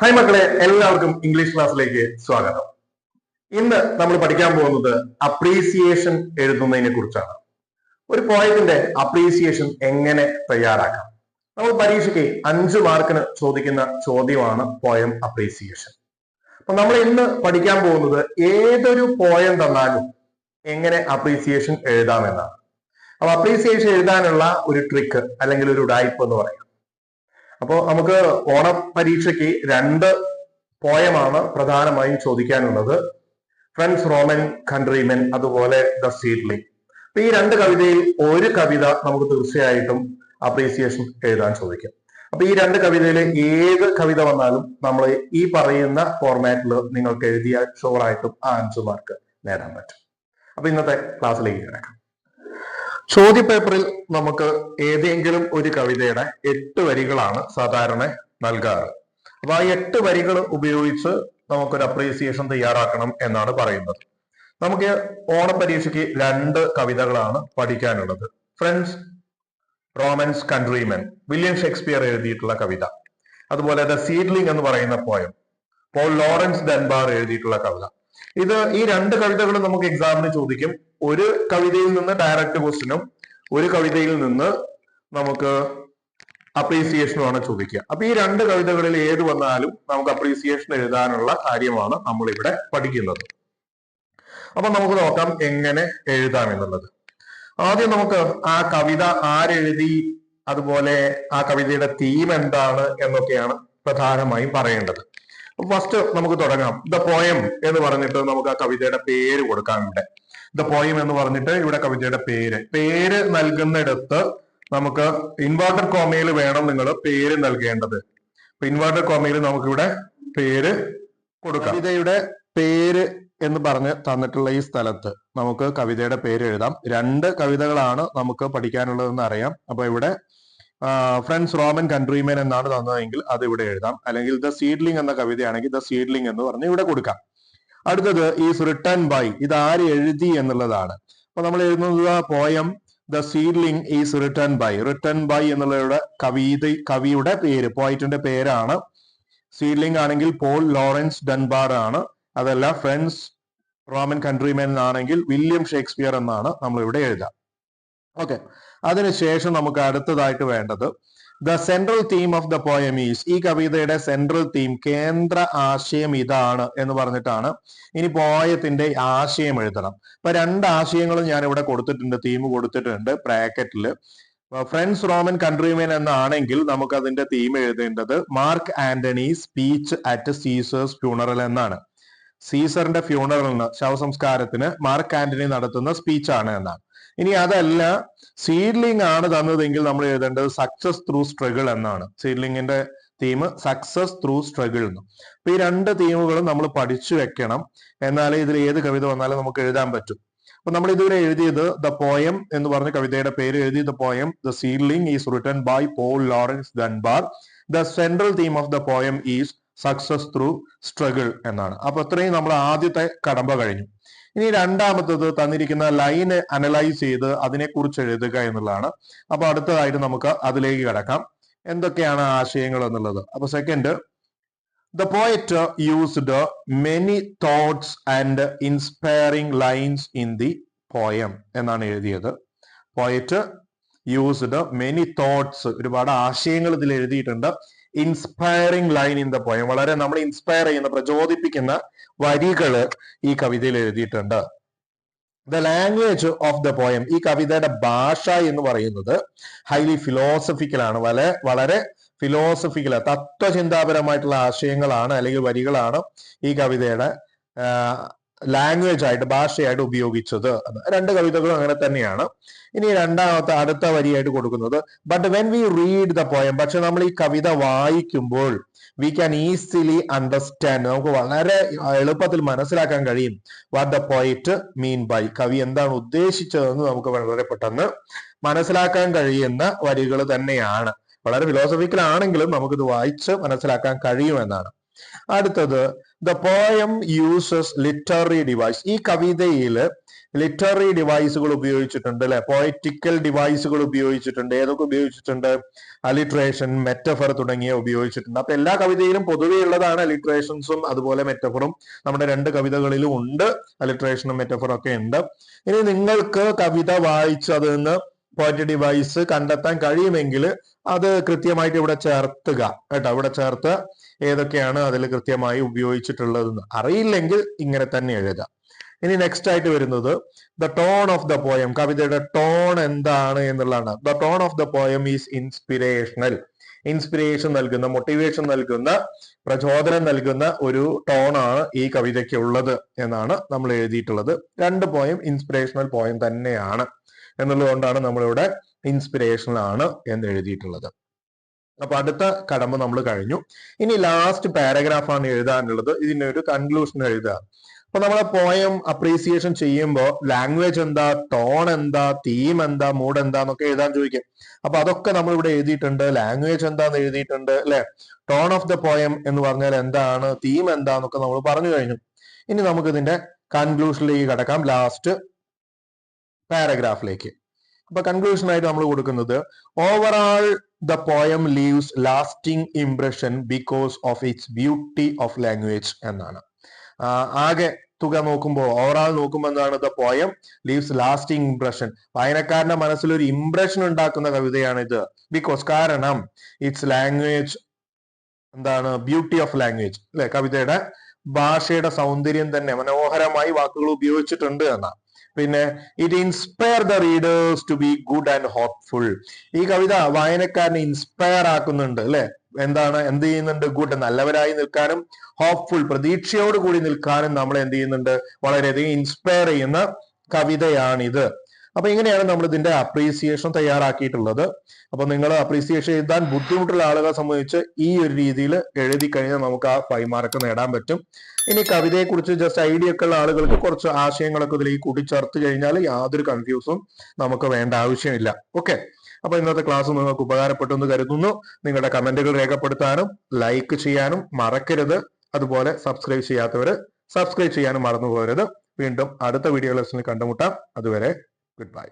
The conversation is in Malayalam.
ഹായ് മക്കളെ എല്ലാവർക്കും ഇംഗ്ലീഷ് ക്ലാസ്സിലേക്ക് സ്വാഗതം. ഇന്ന് നമ്മൾ പഠിക്കാൻ പോകുന്നത് അപ്രീസിയേഷൻ എഴുതുന്നതിനെ കുറിച്ചാണ്. ഒരു പോയത്തിന്റെ അപ്രീസിയേഷൻ എങ്ങനെ തയ്യാറാക്കാം? നമ്മൾ പരീക്ഷയ്ക്ക് അഞ്ച് മാർക്കിന് ചോദിക്കുന്ന ചോദ്യമാണ് പോയം അപ്രീസിയേഷൻ അപ്പൊ നമ്മൾ ഇന്ന് പഠിക്കാൻ പോകുന്നത് ഏതൊരു പോയം തന്നാലും എങ്ങനെ അപ്രീസിയേഷൻ എഴുതാമെന്നാണ്. അപ്പൊ അപ്രീസിയേഷൻ എഴുതാനുള്ള ഒരു ട്രിക്ക് അല്ലെങ്കിൽ ഒരു ഡൈപ്പ് എന്ന് പറയാം. അപ്പോൾ നമുക്ക് ഓണ പരീക്ഷയ്ക്ക് രണ്ട് പോയമാണ് പ്രധാനമായും ചോദിക്കാനുള്ളത്. ഫ്രണ്ട്സ് റോമൻ കൺട്രിമെൻ അതുപോലെ ദ സീഡ്ലി അപ്പൊ ഈ രണ്ട് കവിതയിൽ ഒരു കവിത നമുക്ക് തീർച്ചയായിട്ടും അപ്രീസിയേഷൻ എഴുതാൻ ചോദിക്കാം. അപ്പൊ ഈ രണ്ട് കവിതയിലെ ഏത് കവിത വന്നാലും നമ്മൾ ഈ പറയുന്ന ഫോർമാറ്റിൽ നിങ്ങൾക്ക് എഴുതിയ ഷുവറായിട്ടും ആ അഞ്ച് മാർക്ക് നേടാൻ പറ്റും. അപ്പൊ ഇന്നത്തെ ക്ലാസ്സിലേക്ക് കിടക്കാം. ചോദ്യ പേപ്പറിൽ നമുക്ക് ഏതെങ്കിലും ഒരു കവിതയുടെ എട്ട് വരികളാണ് സാധാരണ നൽകാറ്. അപ്പൊ ആ എട്ട് വരികൾ ഉപയോഗിച്ച് നമുക്കൊരു അപ്രീസിയേഷൻ തയ്യാറാക്കണം എന്നാണ് പറയുന്നത്. നമുക്ക് ഓണപരീക്ഷയ്ക്ക് രണ്ട് കവിതകളാണ് പഠിക്കാനുള്ളത്. Friends Romans countrymen William Shakespeare എഴുതിയിട്ടുള്ള കവിത. അതുപോലെ ദ സീഡ്ലിംഗ് എന്ന് പറയുന്ന പോയം പോൾ ലോറൻസ് ഡൻബാർ എഴുതിയിട്ടുള്ള കവിത. ഇത് ഈ രണ്ട് കവിതകളും നമുക്ക് എക്സാമിന് ചോദിക്കും. ഒരു കവിതയിൽ നിന്ന് ഡയറക്റ്റ് ക്വസ്റ്റിനും ഒരു കവിതയിൽ നിന്ന് നമുക്ക് അപ്രീസിയേഷനുമാണ് ചോദിക്കുക. അപ്പൊ ഈ രണ്ട് കവിതകളിൽ ഏത് വന്നാലും നമുക്ക് അപ്രീസിയേഷൻ എഴുതാനുള്ള കാര്യമാണ് നമ്മൾ ഇവിടെ പഠിക്കുന്നത്. അപ്പൊ നമുക്ക് നോക്കാം എങ്ങനെ എഴുതാം എന്നുള്ളത്. ആദ്യം നമുക്ക് ആ കവിത ആരെഴുതി അതുപോലെ ആ കവിതയുടെ തീം എന്താണ് എന്നൊക്കെയാണ് പ്രധാനമായും പറയേണ്ടത്. ഫസ്റ്റ് നമുക്ക് തുടങ്ങാം. ദ പോയം എന്ന് പറഞ്ഞിട്ട് നമുക്ക് ആ കവിതയുടെ പേര് കൊടുക്കാം ഇവിടെ. ദ പോയം എന്ന് പറഞ്ഞിട്ട് ഇവിടെ കവിതയുടെ പേര്. പേര് നൽകുന്നിടത്ത് നമുക്ക് ഇൻവേർട്ടർ കോമയിൽ വേണം നിങ്ങൾ പേര് നൽകേണ്ടത്. ഇൻവേർട്ടർ കോമയിൽ നമുക്കിവിടെ പേര് കൊടുക്കാം. കവിതയുടെ പേര് എന്ന് പറഞ്ഞ് തന്നിട്ടുള്ള ഈ സ്ഥലത്ത് നമുക്ക് കവിതയുടെ പേര് എഴുതാം. രണ്ട് കവിതകളാണ് നമുക്ക് പഠിക്കാനുള്ളതെന്ന് അറിയാം. അപ്പൊ ഇവിടെ ഫ്രണ്ട്സ് റോമൻ കൺട്രിമേൻ എന്നാണ് തന്നതെങ്കിൽ അത് ഇവിടെ എഴുതാം. അല്ലെങ്കിൽ ദ സീഡ്ലിംഗ് എന്ന കവിതയാണെങ്കിൽ ദ സീഡ്ലിംഗ് എന്ന് പറഞ്ഞ് ഇവിടെ കൊടുക്കാം. അടുത്തത് ഈസ് റിട്ടേൺ ബൈ ഇത് ആര് എഴുതി എന്നുള്ളതാണ്. അപ്പൊ നമ്മൾ എഴുതുന്നത് poem the seedling is written by written by എന്നുള്ളവരുടെ കവിത കവിയുടെ പേര് പോയിറ്റിന്റെ പേരാണ്. സീഡ്ലിംഗ് ആണെങ്കിൽ പോൾ ലോറൻസ് ഡൻബാർ ആണ്. അതല്ല ഫ്രണ്ട്സ് റോമൻ കൺട്രിമെൻ ആണെങ്കിൽ വില്യം ഷേക്സ്പിയർ എന്നാണ് നമ്മൾ ഇവിടെ എഴുതാം. ഓക്കെ അതിനുശേഷം നമുക്ക് അടുത്തതായിട്ട് വേണ്ടത് the central theme of the poem is ഈ കവിതയുടെ സെൻട്രൽ തീം കേന്ദ്ര ആശയം ഇതാണ് എന്ന് പറഞ്ഞിട്ടാണ് ഇനി പോയത്തിന്റെ ആശയം എഴുതണം. ഇപ്പൊ രണ്ട് ആശയങ്ങളും ഞാൻ ഇവിടെ കൊടുത്തിട്ടുണ്ട് തീം കൊടുത്തിട്ടുണ്ട് ബ്രാക്കറ്റിൽ ഫ്രണ്ട്സ് റോമൻ കൺട്രിമെൻ എന്നാണെങ്കിൽ നമുക്ക് അതിന്റെ തീം എഴുതേണ്ടത് Mark Antony speech at Caesar's funeral എന്നാണ്. സീസറിന്റെ ഫ്യൂണറലിന് ശവസംസ്കാരത്തിന് മാർക്ക് ആന്റണി നടത്തുന്ന സ്പീച്ചാണ് എന്നാണ്. ഇനി അതല്ല സീഡ്ലിംഗ് ആണ് തന്നതെങ്കിൽ നമ്മൾ എഴുതേണ്ടത് സക്സസ് ത്രൂ സ്ട്രഗിൾ എന്നാണ്. സീഡ്ലിംഗിന്റെ തീം സക്സസ് ത്രൂ സ്ട്രഗിൾ എന്ന് അപ്പൊ ഈ രണ്ട് തീമുകളും നമ്മൾ പഠിച്ചു വെക്കണം. എന്നാലേ ഇതിൽ ഏത് കവിത വന്നാലും നമുക്ക് എഴുതാൻ പറ്റും. അപ്പൊ നമ്മൾ ഇതുവരെ എഴുതിയത് ദ പോയം എന്ന് പറഞ്ഞ കവിതയുടെ പേര് എഴുതി the poem the seedling is written by Paul Laurence Dunbar the central theme of the poem is success through struggle എന്നാണ്. അപ്പൊ ഇത്രയും നമ്മൾ ആദ്യത്തെ കടമ്പ കഴിഞ്ഞു. ഇനി രണ്ടാമത്തത് തന്നിരിക്കുന്ന ലൈന് അനലൈസ് ചെയ്ത് അതിനെക്കുറിച്ച് എഴുതുക എന്നുള്ളതാണ്. അപ്പൊ അടുത്തതായിട്ട് നമുക്ക് അതിലേക്ക് കിടക്കാം. എന്തൊക്കെയാണ് ആശയങ്ങൾ എന്നുള്ളത്? അപ്പൊ second the poet used many thoughts and inspiring lines in the poem എന്നാണ് എഴുതിയത്. പോയറ്റ് യൂസ്ഡ് മെനി തോട്ട്സ് ഒരുപാട് ആശയങ്ങൾ ഇതിൽ എഴുതിയിട്ടുണ്ട്. Inspiring line in the poem വളരെ നമ്മൾ ഇൻസ്പയർ ചെയ്യുന്ന പ്രചോദിപ്പിക്കുന്ന വരികൾ ഈ കവിതയിൽ എഴുതിയിട്ടുണ്ട്. The language of the poem ഈ കവിതയുടെ ഭാഷ എന്ന് പറയുന്നത് ഹൈലി ഫിലോസഫിക്കൽ ആണ്. വളരെ വളരെ ഫിലോസഫിക്കൽ തത്വചിന്താപരമായിട്ടുള്ള ആശയങ്ങളാണ് അല്ലെങ്കിൽ വരികളാണ് ഈ കവിതയുടെ ലാംഗ്വേജ് ആയിട്ട് ഭാഷയായിട്ട് ഉപയോഗിച്ചത്. രണ്ട് കവിതകളും അങ്ങനെ തന്നെയാണ്. ഇനി രണ്ടാമത്തെ അടുത്ത വരിയായിട്ട് കൊടുക്കുന്നത് but when we read the poem പക്ഷെ നമ്മൾ ഈ കവിത വായിക്കുമ്പോൾ വി ക്യാൻ ഈസിലി അണ്ടർസ്റ്റാൻഡ് നമുക്ക് വളരെ എളുപ്പത്തിൽ മനസ്സിലാക്കാൻ കഴിയും what the poet mean by കവി എന്താണ് ഉദ്ദേശിച്ചതെന്ന് നമുക്ക് വളരെ പെട്ടെന്ന് മനസ്സിലാക്കാൻ കഴിയുന്ന വരികൾ തന്നെയാണ്. വളരെ ഫിലോസഫിക്കൽ ആണെങ്കിലും നമുക്കിത് വായിച്ച് മനസ്സിലാക്കാൻ കഴിയുമെന്നാണ്. അടുത്തത് the poem uses literary device ഈ കവിതയിൽ ലിറ്റററി ഡിവൈസുകൾ ഉപയോഗിച്ചിട്ടുണ്ട് അല്ലെ? പോയറ്റിക്കൽ ഡിവൈസുകൾ ഉപയോഗിച്ചിട്ടുണ്ട്. ഏതൊക്കെ ഉപയോഗിച്ചിട്ടുണ്ട്? അലിട്രേഷൻ മെറ്റഫർ തുടങ്ങിയ ഉപയോഗിച്ചിട്ടുണ്ട്. അപ്പൊ എല്ലാ കവിതയിലും പൊതുവേ ഉള്ളതാണ് അലിട്രേഷൻസും അതുപോലെ മെറ്റഫറും നമ്മുടെ രണ്ട് കവിതകളിലും ഉണ്ട്. അലിട്രേഷനും മെറ്റഫറും ഒക്കെ ഉണ്ട്. ഇനി നിങ്ങൾക്ക് കവിത വായിച്ച് നിന്ന് പോയിന്റ് ഡിവൈസ് കണ്ടെത്താൻ കഴിയുമെങ്കിൽ അത് കൃത്യമായിട്ട് ഇവിടെ ചേർത്തുക കേട്ടോ. ഇവിടെ ചേർത്ത് ഏതൊക്കെയാണ് അതിൽ കൃത്യമായി ഉപയോഗിച്ചിട്ടുള്ളതെന്ന് അറിയില്ലെങ്കിൽ ഇങ്ങനെ തന്നെ എഴുതാം. ഇനി നെക്സ്റ്റ് ആയിട്ട് വരുന്നത് the tone of the poem കവിതയുടെ ടോൺ എന്താണ് എന്നുള്ളതാണ്. The tone of the poem is inspirational inspiration നൽകുന്ന മോട്ടിവേഷൻ നൽകുന്ന പ്രചോദനം നൽകുന്ന ഒരു ടോണാണ് ഈ കവിതയ്ക്ക് ഉള്ളത് എന്നാണ് നമ്മൾ എഴുതിയിട്ടുള്ളത്. രണ്ട് പോയം ഇൻസ്പിറേഷണൽ പോയം തന്നെയാണ്. എന്നുള്ളതുകൊണ്ടാണ് നമ്മളിവിടെ ഇൻസ്പിറേഷനൽ ആണ് എന്ന് എഴുതിയിട്ടുള്ളത് അപ്പൊ അടുത്ത കടമ്പ നമ്മൾ കഴിഞ്ഞു. ഇനി ലാസ്റ്റ് പാരഗ്രാഫ് ആണ് എഴുതാനുള്ളത്. ഇതിന്റെ ഒരു കൺക്ലൂഷൻ എഴുതുക. അപ്പൊ നമ്മളെ പോയം അപ്രീസിയേഷൻ ചെയ്യുമ്പോൾ ലാംഗ്വേജ് എന്താ ടോൺ എന്താ തീം എന്താ മൂഡ് എന്താ എന്നൊക്കെ എഴുതാൻ ചോദിക്കും. അപ്പൊ അതൊക്കെ നമ്മൾ ഇവിടെ എഴുതിയിട്ടുണ്ട്. ലാംഗ്വേജ് എന്താന്ന് എഴുതിയിട്ടുണ്ട് അല്ലെ? ടോൺ ഓഫ് ദ പോയം എന്ന് പറഞ്ഞാൽ എന്താണ് തീം എന്താന്നൊക്കെ നമ്മൾ പറഞ്ഞു കഴിഞ്ഞു. ഇനി നമുക്ക് ഇതിന്റെ കൺക്ലൂഷനിലേക്ക് കടക്കാം. ലാസ്റ്റ് പാരഗ്രാഫിലേക്ക് അപ്പൊ കൺക്ലൂഷൻ ആയിട്ട് നമ്മൾ കൊടുക്കുന്നത് overall the poem leaves lasting impression because of its beauty of language എന്നാണ്. ആകെ തുക നോക്കുമ്പോൾ ഓവറാൾ നോക്കുമ്പോൾ എന്താണ്? The poem leaves lasting impression വായനക്കാരന്റെ മനസ്സിൽ ഒരു ഇംപ്രഷൻ ഉണ്ടാക്കുന്ന കവിതയാണ് ഇത്. ബിക്കോസ് കാരണം ഇറ്റ്സ് ലാംഗ്വേജ് എന്താണ്? ബ്യൂട്ടി ഓഫ് ലാംഗ്വേജ് അല്ലെ? കവിതയുടെ ഭാഷയുടെ സൗന്ദര്യം തന്നെ മനോഹരമായി വാക്കുകൾ ഉപയോഗിച്ചിട്ടുണ്ട് എന്നാണ്. പിന്നെ it inspire the readers to be good and hopeful ഈ കവിത വായനക്കാരനെ ഇൻസ്പയർ ആക്കുന്നുണ്ട് അല്ലെ? എന്താണ്? എന്ത് ചെയ്യുന്നുണ്ട്? ഗുഡ് നല്ലവരായി നിൽക്കാനും ഹോപ്പ്ഫുൾ പ്രതീക്ഷയോട് കൂടി നിൽക്കാനും നമ്മൾ എന്ത് ചെയ്യുന്നുണ്ട്? വളരെയധികം ഇൻസ്പയർ ചെയ്യുന്ന കവിതയാണിത്. അപ്പൊ ഇങ്ങനെയാണ് നമ്മൾ ഇതിന്റെ അപ്രീസിയേഷൻ തയ്യാറാക്കിയിട്ടുള്ളത്. അപ്പൊ നിങ്ങൾ അപ്രീസിയേഷൻ എഴുതാൻ ബുദ്ധിമുട്ടുള്ള ആളുകളെ സംബന്ധിച്ച് ഈ ഒരു രീതിയിൽ എഴുതി കഴിഞ്ഞാൽ നമുക്ക് ആ ഫൈവ് മാർക്ക് നേടാൻ പറ്റും. ഇനി കവിതയെ കുറിച്ച് ജസ്റ്റ് ഐഡിയ ഒക്കെ ഉള്ള ആളുകൾക്ക് കുറച്ച് ആശയങ്ങളൊക്കെ ഇതിലേക്ക് കൂട്ടിച്ചേർത്ത് കഴിഞ്ഞാൽ യാതൊരു കൺഫ്യൂസും നമുക്ക് വേണ്ട ആവശ്യമില്ല. ഓക്കെ അപ്പൊ ഇന്നത്തെ ക്ലാസ് നിങ്ങൾക്ക് ഉപകാരപ്പെട്ടു എന്ന് കരുതുന്നു. നിങ്ങളുടെ കമന്റുകൾ രേഖപ്പെടുത്താനും ലൈക്ക് ചെയ്യാനും മറക്കരുത്. അതുപോലെ സബ്സ്ക്രൈബ് ചെയ്യാത്തവര് സബ്സ്ക്രൈബ് ചെയ്യാനും മറന്നു പോകരുത് വീണ്ടും അടുത്ത വീഡിയോ ലെസണിൽ കണ്ടുമുട്ടാം. അതുവരെ ഗുഡ് ബൈ